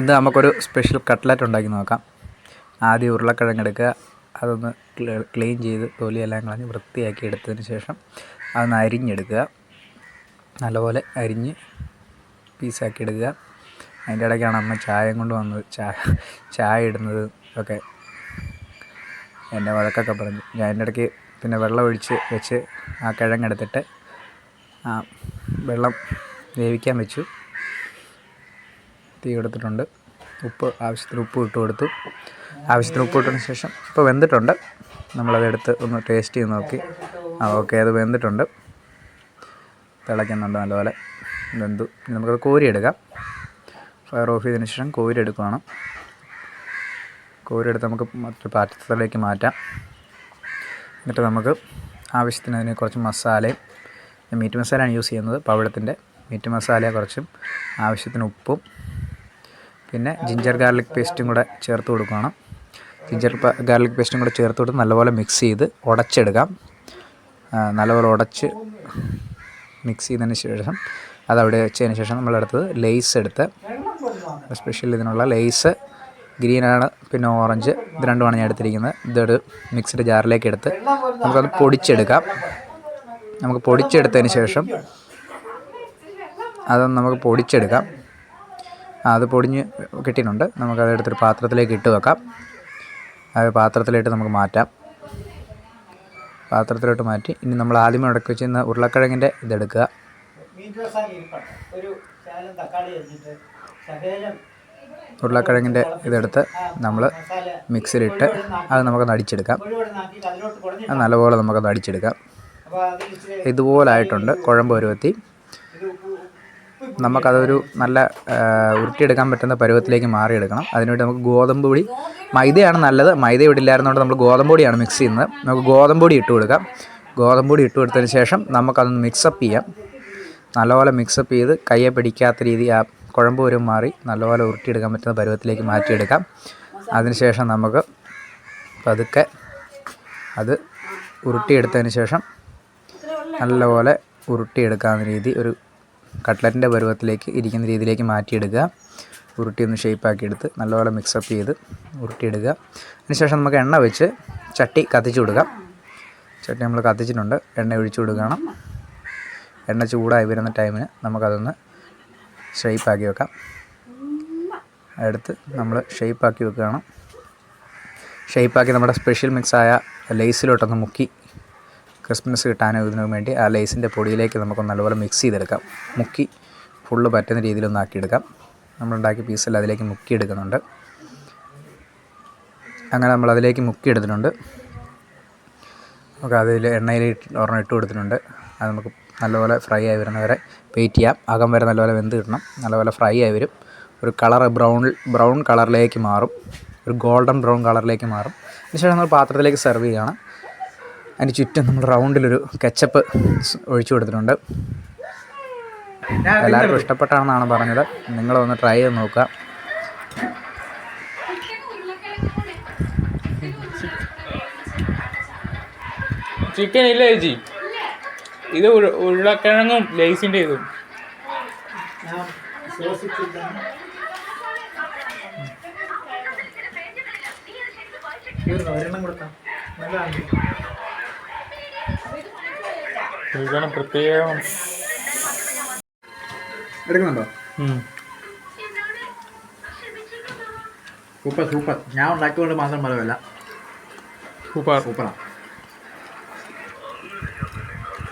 ഇത് നമുക്കൊരു special cutlet ഉണ്ടാക്കി നോക്കാം. ആദ്യം ഉരുളക്കിഴങ്ങ് എടുക്കുക. അതൊന്ന് ക്ലീൻ ചെയ്ത് തൊലിയെല്ലാം കളഞ്ഞ് വൃത്തിയാക്കി എടുത്തതിന് ശേഷം അതൊന്ന് അരിഞ്ഞെടുക്കുക. നല്ലപോലെ അരിഞ്ഞ് പീസാക്കി എടുക്കുക. അതിന്റെ ഇടയ്ക്കാണ് അമ്മ ചായയും കൊണ്ട് വന്നത്. ചായ ചായ ഇടുന്നത് ഒക്കെ എന്നെ വഴക്കൊക്കെ പറഞ്ഞു. ഞാൻ അതിന്റെ ഇടയ്ക്ക് പിന്നെ വെള്ളം ഒഴിച്ച് വെച്ച് ആ കിഴങ്ങെടുത്തിട്ട് ആ വെള്ളം വേവിക്കാൻ വെച്ചു. തീ കൊടുത്തിട്ടുണ്ട് ഉപ്പ് ആവശ്യത്തിന് ഉപ്പ് ഇട്ട് കൊടുത്തു. ആവശ്യത്തിന് ഉപ്പ് ഇട്ടതിന് ശേഷം ഇപ്പോൾ വെന്തിട്ടുണ്ട്. നമ്മളതെടുത്ത് ഒന്ന് ടേസ്റ്റ് ചെയ്ത് നോക്കി. ആ ഓക്കെ അത് വെന്തിട്ടുണ്ട്. തിളയ്ക്കുന്നുണ്ട് നല്ലപോലെ. വെന്തു. നമുക്കത് കോരിയെടുക്കാം. ഫയർ ഓഫ് ചെയ്തതിന് ശേഷം കോരിയെടുക്കുകയാണ്. കോരിയെടുത്ത് നമുക്ക് മറ്റൊരു പാത്രത്തിലേക്ക് മാറ്റാം. എന്നിട്ട് നമുക്ക് ആവശ്യത്തിന് അതിന് കുറച്ച് മസാലയും മീറ്റ് മസാലയാണ് യൂസ് ചെയ്യുന്നത്. പവിഴത്തിന്റെ മീറ്റ് മസാല കുറച്ചും ആവശ്യത്തിന് ഉപ്പും പിന്നെ ജിഞ്ചർ ഗാർലിക് പേസ്റ്റും കൂടെ ചേർത്ത് കൊടുക്കുകയാണ് ജിഞ്ചർ ഗാർലിക് പേസ്റ്റും കൂടെ ചേർത്ത് കൊടുത്ത് നല്ലപോലെ മിക്സ് ചെയ്ത് ഉടച്ചെടുക്കാം നല്ലപോലെ ഉടച്ച് മിക്സ് ചെയ്തതിന് ശേഷം അതവിടെ വെച്ചതിന് ശേഷം നമ്മൾ നമ്മളെടുത്തത് ലേസ് എടുത്ത് സ്പെഷ്യൽ ഇതിനുള്ള ലേസ് ഗ്രീനാണ് പിന്നെ ഓറഞ്ച് ഇത് രണ്ടുമാണ് ഞാൻ എടുത്തിരിക്കുന്നത്. ഇതൊരു മിക്സിഡ് ജാറിലേക്ക് എടുത്ത് നമുക്കത് പൊടിച്ചെടുക്കാം. നമുക്ക് പൊടിച്ചെടുത്തതിന് ശേഷം അതൊന്ന് നമുക്ക് പൊടിച്ചെടുക്കാം. അത് പൊടിഞ്ഞ് കിട്ടിയിട്ടുണ്ട്. നമുക്കത് എടുത്തൊരു പാത്രത്തിലേക്ക് ഇട്ട് വെക്കാം. അത് പാത്രത്തിലിട്ട് നമുക്ക് മാറ്റാം. പാത്രത്തിലോട്ട് മാറ്റി. ഇനി നമ്മൾ ആദ്യമേ ഉടക്കി വെച്ചിരുന്ന ഉരുളക്കിഴങ്ങിന്റെ ഇതെടുക്കുക ഉരുളക്കിഴങ്ങിന്റെ ഇതെടുത്ത് നമ്മൾ മിക്സിയിലിട്ട് അത് നമുക്കൊന്ന് അടിച്ചെടുക്കാം. അത് നല്ലപോലെ നമുക്കത് അടിച്ചെടുക്കാം. ഇതുപോലായിട്ടുണ്ട്. കുഴമ്പ് ഉപ്പ് നമുക്കതൊരു നല്ല ഉരുട്ടിയെടുക്കാൻ പറ്റുന്ന പരുവത്തിലേക്ക് മാറിയെടുക്കണം. അതിനുവേണ്ടി നമുക്ക് ഗോതമ്പ് പൊടി മൈദയാണ് നല്ലത്. മൈദ ഇവിടെ നമ്മൾ ഗോതമ്പ് പൊടിയാണ് മിക്സ് ചെയ്യുന്നത്. നമുക്ക് ഗോതമ്പ് പൊടി ഇട്ട് കൊടുക്കാം. ഗോതമ്പ് പൊടി ഇട്ട് കൊടുത്തതിന് ശേഷം നമുക്കതൊന്ന് മിക്സപ്പ് ചെയ്യാം. നല്ലപോലെ മിക്സപ്പ് ചെയ്ത് കയ്യെ പിടിക്കാത്ത രീതി ആ കുഴമ്പ് വരും മാറി നല്ലപോലെ ഉരുട്ടിയെടുക്കാൻ പറ്റുന്ന പരുവത്തിലേക്ക് മാറ്റിയെടുക്കാം. അതിനുശേഷം നമുക്ക് പതുക്കെ അത് ഉരുട്ടിയെടുത്തതിന് ശേഷം നല്ലപോലെ ഉരുട്ടിയെടുക്കാവുന്ന രീതി ഒരു കട്ട്ലറ്റിന്റെ പരുവത്തിലേക്ക് ഇരിക്കുന്ന രീതിയിലേക്ക് മാറ്റിയെടുക്കുക. ഉരുട്ടി ഒന്ന് ഷേപ്പാക്കി എടുത്ത് നല്ലപോലെ മിക്സപ്പ് ചെയ്ത് ഉരുട്ടിയെടുക്കുക. അതിനുശേഷം നമുക്ക് എണ്ണ വെച്ച് ചട്ടി കത്തിച്ച് കൊടുക്കാം. ചട്ടി നമ്മൾ കത്തിച്ചിട്ടുണ്ട്. എണ്ണ ഒഴിച്ചു കൊടുക്കണം. എണ്ണ ചൂടായി വരുന്ന ടൈമിന് നമുക്കതൊന്ന് ഷേപ്പാക്കി വെക്കാം. എടുത്ത് നമ്മൾ ഷേപ്പാക്കി വെക്കുകയാണ്. ഷേപ്പാക്കി നമ്മുടെ സ്പെഷ്യൽ മിക്സായ ലേസിലോട്ടൊന്ന് മുക്കി ക്രിസ്മസ് കിട്ടാനും ഇതിനു വേണ്ടി ആ ലേസിന്റെ പൊടിയിലേക്ക് നമുക്ക് നല്ലപോലെ മിക്സ് ചെയ്തെടുക്കാം. മുക്കി ഫുള്ള് പറ്റുന്ന രീതിയിലൊന്ന് ആക്കിയെടുക്കാം. നമ്മളുണ്ടാക്കിയ പീസെല്ലാം അതിലേക്ക് മുക്കി മുക്കിയെടുക്കുന്നുണ്ട്. അങ്ങനെ നമ്മൾ അതിലേക്ക് മുക്കി എടുത്തിട്ടുണ്ട് നമുക്ക് അതിൽ എണ്ണയിൽ ഒരെണ്ണം ഇട്ട് കൊടുത്തിട്ടുണ്ട്. അത് നമുക്ക് നല്ലപോലെ ഫ്രൈ ആയി വരുന്നവരെ വെയിറ്റ് ചെയ്യാം. അകം വരെ നല്ലപോലെ വെന്ത് കിട്ടണം. നല്ലപോലെ ഫ്രൈ ആയി വരും. ഒരു കളർ ബ്രൗൺ ബ്രൗൺ കളറിലേക്ക് മാറും. ഒരു ഗോൾഡൻ ബ്രൗൺ കളറിലേക്ക് മാറും. അതിനുശേഷം നമ്മൾ പാത്രത്തിലേക്ക് സെർവ് ചെയ്യുകയാണ് അതിന് ചുറ്റും നമ്മൾ റൗണ്ടിലൊരു കെച്ചപ്പ് ഒഴിച്ചു കൊടുത്തിട്ടുണ്ട്. എല്ലാവർക്കും ഇഷ്ടപ്പെട്ടാണെന്നാണ് പറഞ്ഞത്. നിങ്ങളൊന്ന് ട്രൈ ചെയ്ത് നോക്കുക. ചിക്കൻ ഇല്ല ചേച്ചി? ഇത് ഉരുള- ഉരുളക്കിഴങ്ങും ലേസിന്റെ ഇതും. ഒരെണ്ണം കൊടുക്കാം. നല്ലതാണ് ഇതാണ് പ്രത്യേകം എടുക്കുന്നുണ്ടോ. Super super. ഞാൻ ഉണ്ടാക്കിക്കൊണ്ട് മാത്രം പറയല്ല സൂപ്പർ. സൂപ്പറാണ്